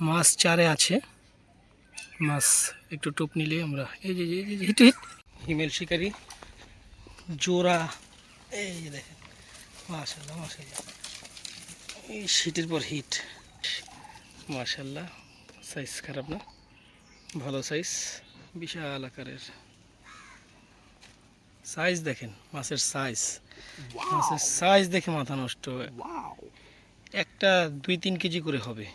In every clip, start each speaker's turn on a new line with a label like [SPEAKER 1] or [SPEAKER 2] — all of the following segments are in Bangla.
[SPEAKER 1] মাছ চারে আছে। মাছ একটু টোপ নিলে আমরা এই যে এই যে- হিট হিট। হিমেল শিকারি। জোড়া। এই যে দেখেন। মাশাল্লাহ মাশাল্লাহ। এই শীতের পর হিট। মাশাল্লাহ সাইজ খারাপ না। ভালো সাইজ বিশাল আকারের। সাইজ দেখেন মাছের সাইজ মাছের সাইজ দেখে মাথা নষ্ট। একটা দুই তিন কেজি করে হবে।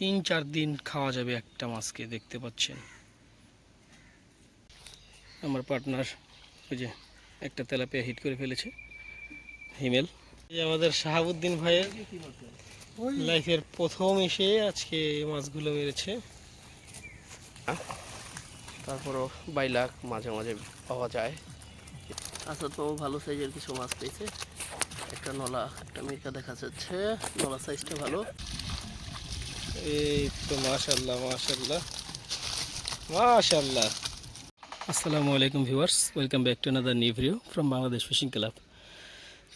[SPEAKER 1] তিন চার দিন খাওয়া যাবে একটা মাছকে, দেখতে পাচ্ছেন। আমার পার্টনার ওই যে একটা তেলাপিয়া হিট করে ফেলেছে, হিমেল। আমাদের শাহাবুদ্দিন ভাইয়ের লাইফের প্রথম এসে আজকে মাছগুলো মেরেছে।
[SPEAKER 2] তারপরও বাইলাক মাঝে মাঝে পাওয়া যায়। আচ্ছা তো ভালো সাইজের কিছু মাছ পেয়েছে। একটা নলা, একটা মির্কা দেখা যাচ্ছে। নলা সাইজটা ভালো।
[SPEAKER 1] এই তো মাশাল্লাহ মাশাল্লাহ মাশাল্লাহ আসসালামু আলাইকুম viewers, welcome back to another new from Bangladesh fishing club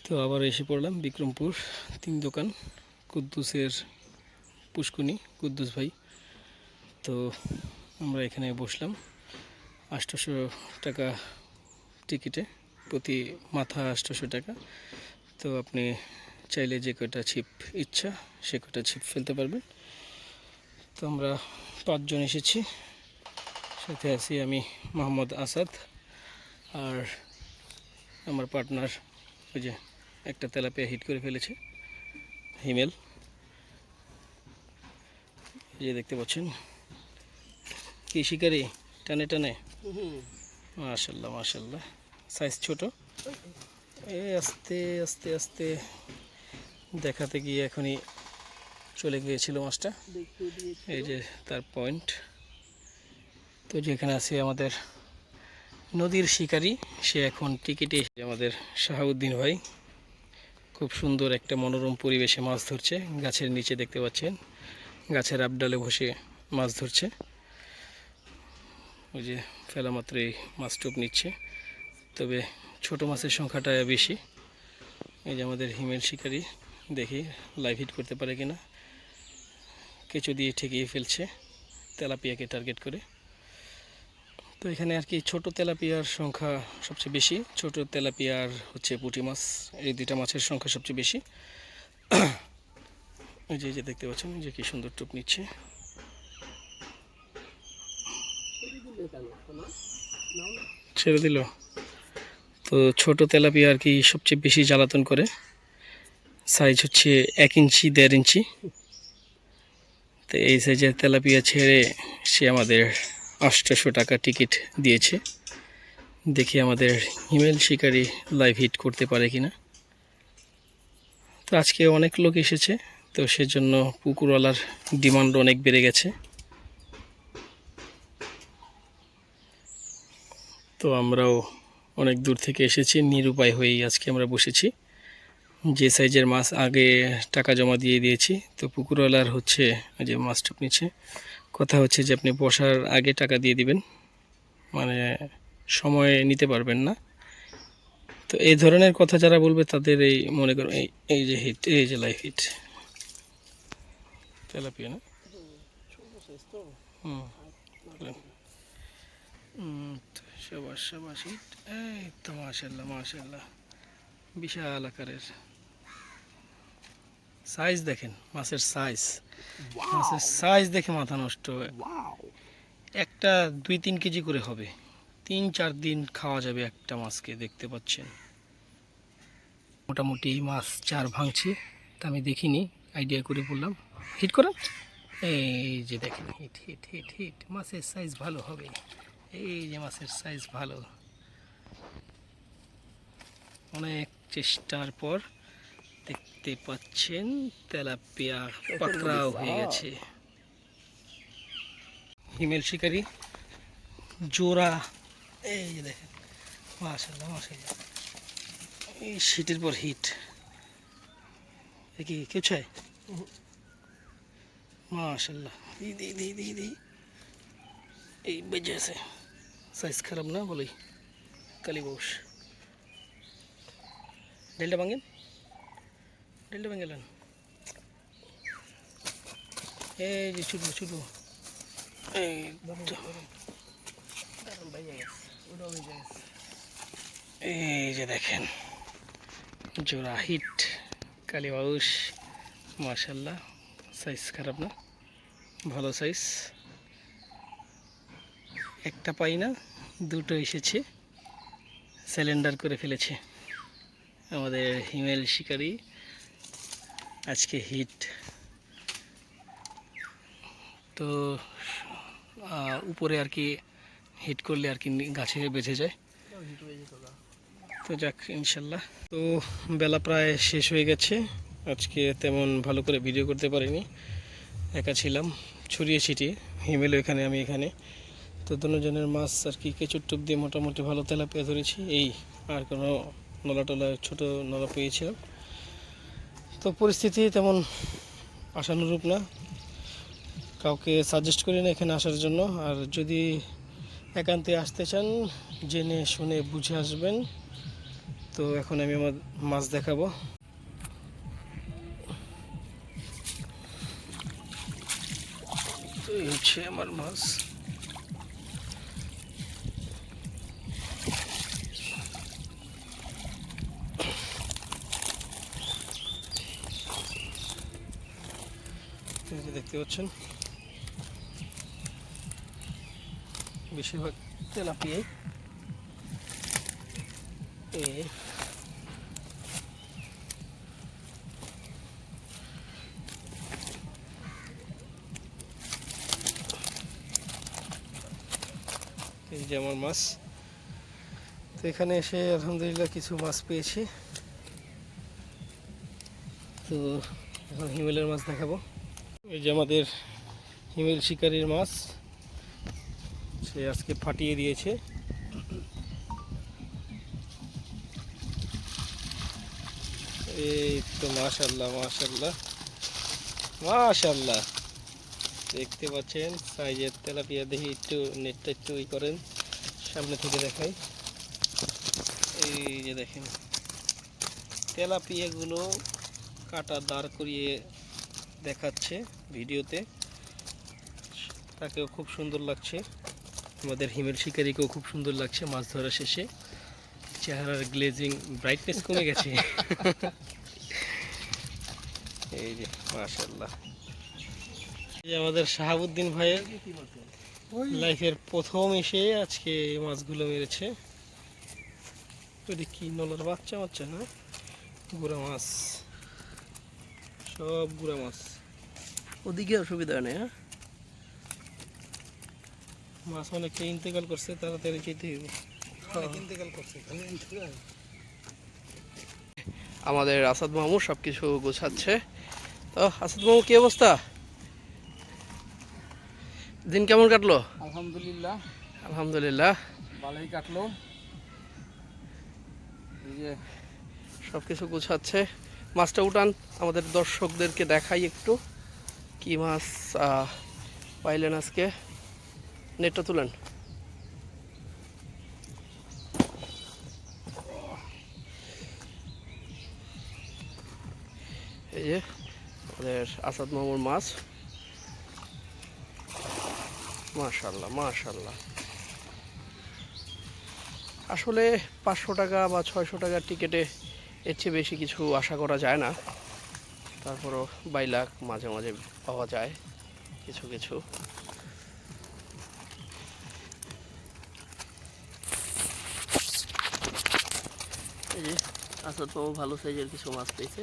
[SPEAKER 1] তো আবার এসে পড়লাম বিক্রমপুর তিন দোকান, কুদ্দুসের পুষ্কুনি, কুদ্দুস ভাই। তো আমরা এখানে বসলাম আটশোশো টাকা টিকিটে প্রতি মাথা আটশোশো টাকা। তো আপনি চাইলে যে কটা ছিপ ইচ্ছা, সে কটা ছিপ ফেলতে পারবেন। তো আমরা পাঁচজন এসেছি। সাথে আছি আমি মোহাম্মদ আসাদ আর আমার পার্টনার ওই যে একটা তেলাপিয়া হিট করে ফেলেছে, হিমেল। যে দেখতে পাচ্ছেন, কি শিকারি, টানে টানে। মাশাল্লাহ মাশাল্লাহ। সাইজ ছোট। এই আস্তে আস্তে আস্তে দেখাতে গিয়ে এখনই চলে গিয়েছিল মাছটা। এই যে তার পয়েন্ট। তো যেখানে আছে আমাদের নদীর শিকারি, সে এখন টিকিটে আমাদের শাহাবুদ্দিন ভাই। খুব সুন্দর একটা মনোরম পরিবেশে মাছ ধরছে। গাছের নিচে দেখতে পাচ্ছেন, গাছের আপডালে বসে মাছ ধরছে। ওই যে ফেলা মাত্রই মাছ টোপ নিচ্ছে। তবে ছোট মাছের সংখ্যাটা বেশি। এই যে আমাদের হিমেল শিকারি, দেখি লাইভ হিট করতে পারে কিনা। কেঁচো দিয়ে ঠেকিয়ে ফেলছে তেলাপিয়াকে টার্গেট করে। তো এখানে আর কি ছোট তেলাপিয়ার সংখ্যা সবচেয়ে বেশি। ছোট তেলাপিয়ার হচ্ছে পুঁটি মাছ। এই দুইটা মাছের সংখ্যা সবচেয়ে বেশি। এই যে যে দেখতে পাচ্ছেন যে কি সুন্দর টুপ নিচ্ছে। ছেড়ে দিল। তো ছোট তেলাপিয়া আর কি সবচেয়ে বেশি জ্বালাতন করে। সাইজ হচ্ছে এক ইঞ্চি, দেড় ইঞ্চি। তো এই সাইজের তেলাপিয়া ছেড়ে সে আমাদের আটশোশো টাকা টিকিট দিয়েছে। দেখি আমাদের হিমেল শিকারি লাইভ হিট করতে পারে কি না তো আজকে অনেক লোক এসেছে, তো সেজন্য পুকুরওয়ালার ডিমান্ড অনেক বেড়ে গেছে। তো আমরাও অনেক দূর থেকে এসেছি, নিরুপায় হয়েই আজকে আমরা বসেছি। যে সাইজের মাছ আগে টাকা জমা দিয়ে দিয়েছি, তো পুকুরওয়ালার হচ্ছে যে মাছ টুপ নিচ্ছে। কথা হচ্ছে যে আপনি বসার আগে টাকা দিয়ে দিবেন মানে সময় নিতে পারবেন না। তো এই ধরনের কথা যারা বলবে তাদের এই মনে করো, এই এই যে হিট এই যে লাইফ হিট তেলাপিয়া না? সাবাস সাবাস হিট এই তো মাশাল্লাহ মাশাল্লাহ বিশাল আকারের। সাইজ দেখেন মাছের সাইজ মাছের সাইজ দেখে মাথা নষ্ট একটা দুই তিন কেজি করে হবে। তিন চার দিন খাওয়া যাবে একটা মাছকে দেখতে পাচ্ছেন। মোটামুটি মাছ চার ভাঙছে তা আমি দেখিনি আইডিয়া করে বললাম। হিট করা এই যে দেখেন হিট হিট হিট হিট মাছের সাইজ ভালো হবে। এই যে মাছের সাইজ ভালো। অনেক চেষ্টার পর দেখতে পাচ্ছেন তেলাপিয়া পাকড়াও হয়ে গেছে হিমেল শিকারি জোড়া এই যে দেখেন মাশাল্লাহ মাশাল্লাহ এই শীতের পর হিট এ কি কেউ চায় মাশাল্লাহ দি দি দি দি দি এই বেজে আছে সাইজ খারাপ না বলি কালী বউস ডেলটা ভাঙেন ডেলটা ভেঙে গেলেন এই যে ছোটো ছোটো এই এই যে দেখেন জোড়া হিট কালীবাউস মার্শাল্লাহ সাইজ খারাপ না ভালো সাইজ একটা পাই না দুটো এসেছে সিলিন্ডার করে ফেলেছে। আমাদের হিমেল শিকারি আজকে হিট। তো উপরে আর কি হিট করলে আর কি গাছে বেঁচে যায়। তো যাক, ইনশাল্লাহ। তো, বেলা প্রায় শেষ হয়ে গেছে। আজকে তেমন ভালো করে ভিডিও করতে পারিনি। একা ছিলাম, ছড়িয়ে ছিটিয়ে। হিমেল এখানে, আমি এখানে। তো দুজনের মাছ আর কি কেঁচুর টুপ দিয়ে মোটামুটি ভালো তেলাপিয়া ধরেছি। এই, আর কোনো নলা টলা ছোটো নলা পেয়েছিলাম। তো পরিস্থিতি তেমন আশানুরূপ না। কাউকে সাজেস্ট করি না এখানে আসার জন্য। আর যদি একান্তে আসতে চান, জেনে শুনে বুঝে আসবেন, তো এখন আমি আমার মাছ দেখাবো। এই হচ্ছে আমার মাছ এই যে দেখতে পাচ্ছেন। বেশিরভাগ তেলাপিয়াই এই। এই যে আমার মাছ। তো এখানে এসে আলহামদুলিল্লাহ কিছু মাছ পেয়েছি। তো এখন হিমেলের মাছ দেখাবো। এই যে আমাদের হিমেল শিকারির মাছ, সে আজকে ফাটিয়ে দিয়েছে। এই তো মাশাল্লাহ মাশাল্লাহ মাশাল্লাহ দেখতে পাচ্ছেন, সাইজের তেলাপিয়া দেখি একটু নেটটা একটু ই করেন, সামনে থেকে দেখাই। এই যে দেখেন, তেলাপিয়াগুলো কাটা দাঁড় করিয়ে দেখাচ্ছে ভিডিওতে। তাকেও খুব সুন্দর লাগছে। আমাদের হিমেল শিকারিকেও খুব সুন্দর লাগছে মাছ ধরা শেষে। চেহারার গ্লেজিং ব্রাইটনেস কমে গেছে। এই যে মাশাল্লাহ আমাদের শাহাবুদ্দিন ভাইয়ের লাইফের প্রথম এসে আজকে মাছগুলো মেরেছে। ওইটা কি নলার বাচ্চা বাচ্চা না? গুড়া মাছ। সব গুড়া মাছ।
[SPEAKER 2] ওদিকে অসুবিধা নেই হ্যাঁ?
[SPEAKER 1] মাছ অনেকটা ইন্তেকাল করছে তাড়াতাড়ি যেতে হবে ইন্তেকাল করছে
[SPEAKER 2] আমাদের আসাদ মামু সব কিছু গোছাচ্ছে। তো আসাদ মামু কি অবস্থা? দিন কেমন কাটলো?
[SPEAKER 3] আলহামদুলিল্লাহ।
[SPEAKER 2] আলহামদুলিল্লাহ।
[SPEAKER 3] ভালোই কাটলো।
[SPEAKER 2] সব কিছু গোছাচ্ছে। মাছটা উঠান আমাদের দর্শকদেরকে দেখাই একটু। কি মাছ পাইলেন আজকে? নেটটা তুলেন। এই যে, আমাদের আসাদ মামুর মাছ। মাশাল্লাহ মাশাল্লাহ আসলে পাঁচশো টাকা বা ছয়শো টাকার টিকিটে এর চেয়ে বেশি কিছু আশা করা যায় না। তারপরও বাইলাখ মাঝে মাঝে পাওয়া যায় কিছু কিছু। এই যে ভালো সাইজের কিছু মাছ পেয়েছে।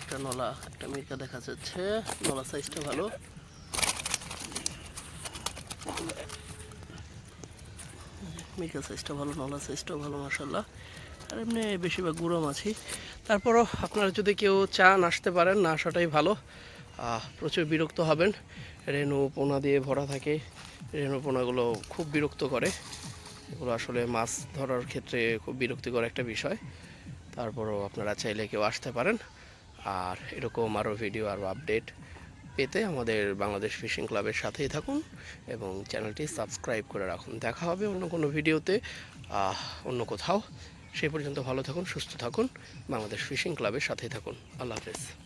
[SPEAKER 2] একটা নলা, একটা মির্কা দেখা যাচ্ছে। নলা সাইজটা ভালো। মির্কা সাইজটা ভালো নলা সাইজটাও ভালো মাসাল্লাহ আর এমনি বেশিরভাগ গুঁড়ো মাছই। তারপরও আপনারা যদি কেউ চান আসতে পারেন, না আসাটাই ভালো। প্রচুর বিরক্ত হবেন। রেণু পোনা দিয়ে ভরা থাকে। রেণু পোনাগুলো খুব বিরক্ত করে। এগুলো আসলে মাছ ধরার ক্ষেত্রে খুব বিরক্তিকর একটা বিষয়। তারপরও আপনারা চাইলে কেউ আসতে পারেন। আর এরকম আরও ভিডিও, আরও আপডেট পেতে আমাদের বাংলাদেশ ফিশিং ক্লাবের সাথেই থাকুন এবং চ্যানেলটি সাবস্ক্রাইব করে রাখুন। দেখা হবে অন্য কোনো ভিডিওতে অন্য কোথাও। সেই পর্যন্ত ভালো থাকুন সুস্থ থাকুন। বাংলাদেশ ফিশিং ক্লাবের সাথেই থাকুন। আল্লাহ হাফেজ।